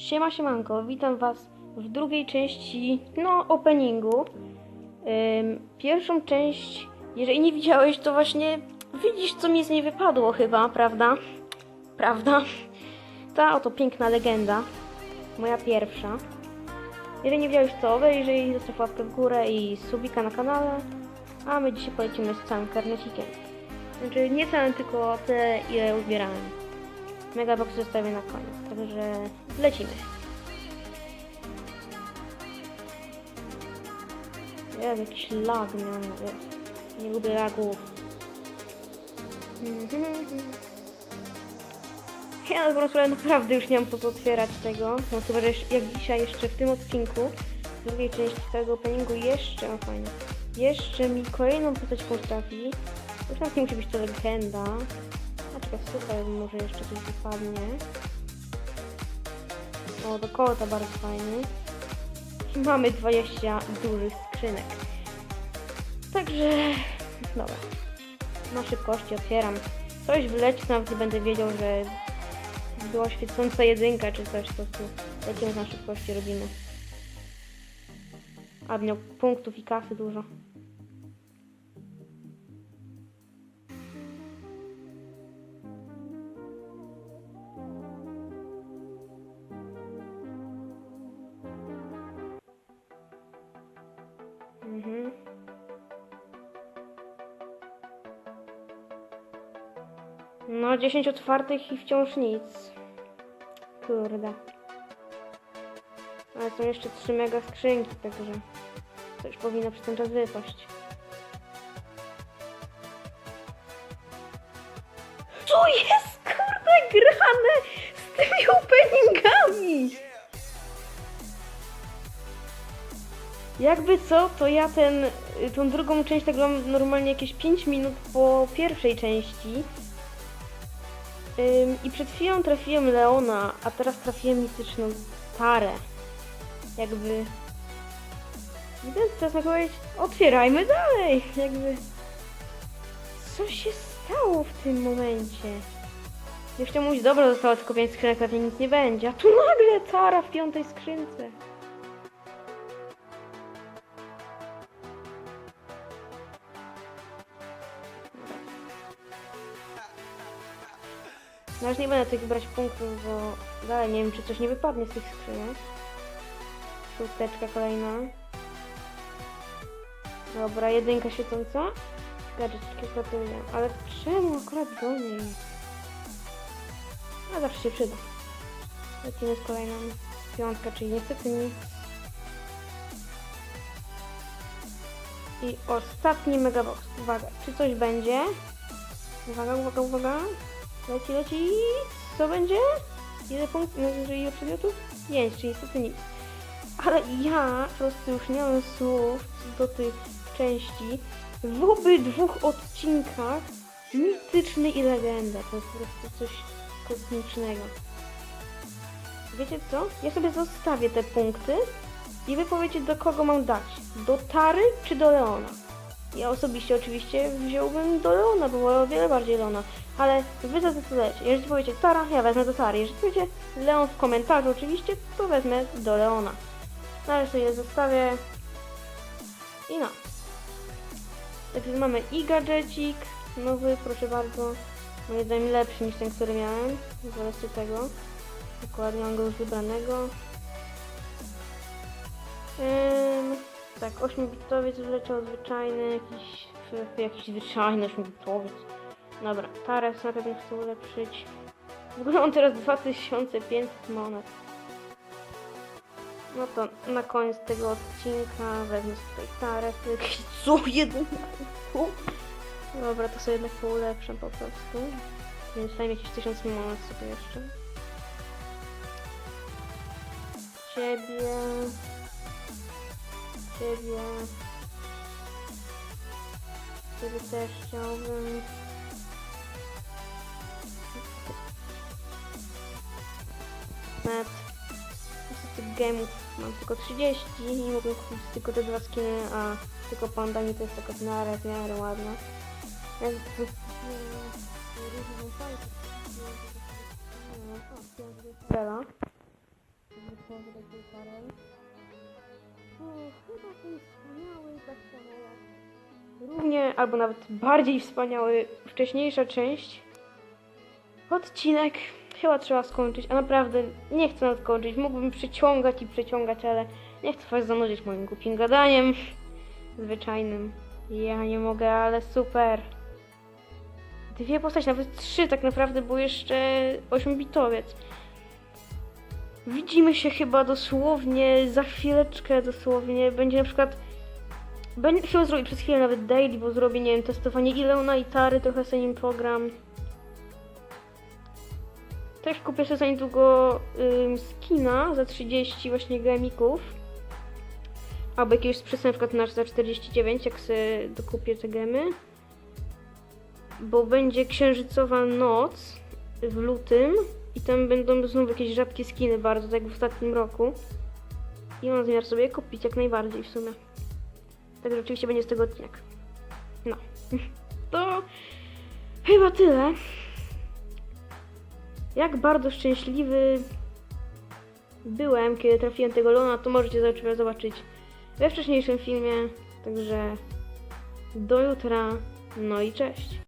Siema, siemanko, witam was w drugiej części, no, openingu. Ym, pierwszą część, jeżeli nie widziałeś, to właśnie widzisz, co mi z niej wypadło chyba, prawda? Prawda? Ta oto piękna legenda, moja pierwsza. Jeżeli nie widziałeś, to obejrzyj, zostaw łapkę w górę i subika na kanale, a my dzisiaj polecimy z całym karnecikiem. Znaczy, nie całym, tylko tyle, ile uzbierałem. Megabox zostawię na koniec, także lecimy. Ja jakiś lag miałem. Nie lubię lagów. Ja na dobrą sprawę naprawdę już nie mam po co otwierać tego. No chyba, że jak dzisiaj jeszcze w tym odcinku, w drugiej części całego openingu jeszcze, o fajnie, jeszcze mi kolejną postać postawi. Już nawet nie musi być to legenda. Super, może jeszcze coś wypadnie. O, do kota bardzo fajny. Mamy 20 dużych skrzynek. Także, dobra. Na szybkości otwieram. Coś wleci, nawet nie będę wiedział, że była świecąca jedynka czy coś, po prostu lecimy na szybkości, robimy. A miał punktów i kasy dużo. Mhm. No, 10 otwartych i wciąż nic. Kurde. Ale są jeszcze 3 mega skrzynki, także już powinno przez ten czas wypaść. Co jest kurde grane z tymi openingami? Jakby co, to ja ten, y, tą drugą część nagrałam normalnie jakieś 5 minut po pierwszej części. Ym, I przed chwilą trafiłem Leona, a teraz trafiłem mityczną Tarę. Jakby... Więc teraz mogę powiedzieć, otwierajmy dalej! Jakby... Co się stało w tym momencie? Chciałem mówić, dobra, zostało tylko 5 skrzynek, pewnie nic nie będzie. A tu nagle Tara w piątej skrzynce. No już nie będę tych brać punktów, bo dalej nie wiem, czy coś nie wypadnie z tych skrzynek. Szósteczka kolejna. Dobra, jedynka świecąca. Gadżetki gratuluję. Ale czemu akurat do niej? A zawsze się przyda. Lecimy z kolejną. Piątka, czyli niestety nic. I ostatni megabox. Uwaga, czy coś będzie? Uwaga, uwaga, uwaga. Leci, leci. Co będzie? Ile punktów? No, ile przedmiotów? Pięć, czyli niestety nic. Ale ja po prostu już nie mam słów do tych części. W obydwu odcinkach mityczny i legenda. To jest po prostu coś kosmicznego. Wiecie co? Ja sobie zostawię te punkty i wy powiecie do kogo mam dać. Do Tary czy do Leona? Ja osobiście oczywiście wziąłbym do Leona, bo wolę o wiele bardziej Leona. Ale wy zadecydujecie. Jeżeli powiecie Tara, ja wezmę do Tary. Jeżeli powiecie Leon w komentarzu oczywiście, to wezmę do Leona. No ale sobie je zostawię. I no. Także mamy i gadżecik nowy, proszę bardzo. Moim zdaniem lepszy niż ten, który miałem. Zobaczcie tego. Dokładnie mam go już wybranego. Ym, tak, 8-bitowiec wleciał zwyczajny, jakiś, jakiś zwyczajny 8-bitowiec. Dobra, Tares na pewno chcę ulepszyć. W ogóle mam teraz 2500 monet. No to na koniec tego odcinka wezmę tutaj Tares, to jakieś co jeden. Dobra, to sobie jednak poulepszam po prostu. Więc dajmy jakieś 1000 monet sobie jeszcze. Ciebie. Ciebie. Ciebie też chciałbym. Net. Niestety gemów mam tylko 30 i mogę kupić tylko te dwa skiny, a tylko pandami to jest taka miarę, w miarę ładna. Jak pięknie. Bela. Chyba ten wspaniały, równie, albo nawet bardziej wspaniały, wcześniejsza część. Odcinek chyba trzeba skończyć, a naprawdę nie chcę nawet kończyć. Mógłbym przyciągać i przeciągać, ale nie chcę was zanudzić moim głupim gadaniem zwyczajnym. Ja nie mogę, ale super. Dwie postaci, nawet trzy tak naprawdę, bo jeszcze 8-bitowiec. Widzimy się chyba dosłownie za chwileczkę, dosłownie. Będzie na przykład. Będę chciał zrobić przez chwilę nawet daily, bo zrobię, nie wiem, testowanie Ileona i Tary, trochę sobie nim program. Też kupię sobie za niedługo ym, skina za 30 właśnie gemików. Albo jakiegoś sprzętu na przykład nasz za 49, jak sobie dokupię te gemy. Bo będzie księżycowa noc w lutym i tam będą znów jakieś rzadkie skiny bardzo, tak jak w ostatnim roku. I mam zamiar sobie kupić jak najbardziej w sumie. Także oczywiście będzie z tego odcinek. No. To chyba tyle. Jak bardzo szczęśliwy byłem, kiedy trafiłem tego Lona, to możecie zobaczyć we wcześniejszym filmie. Także do jutra. No i cześć.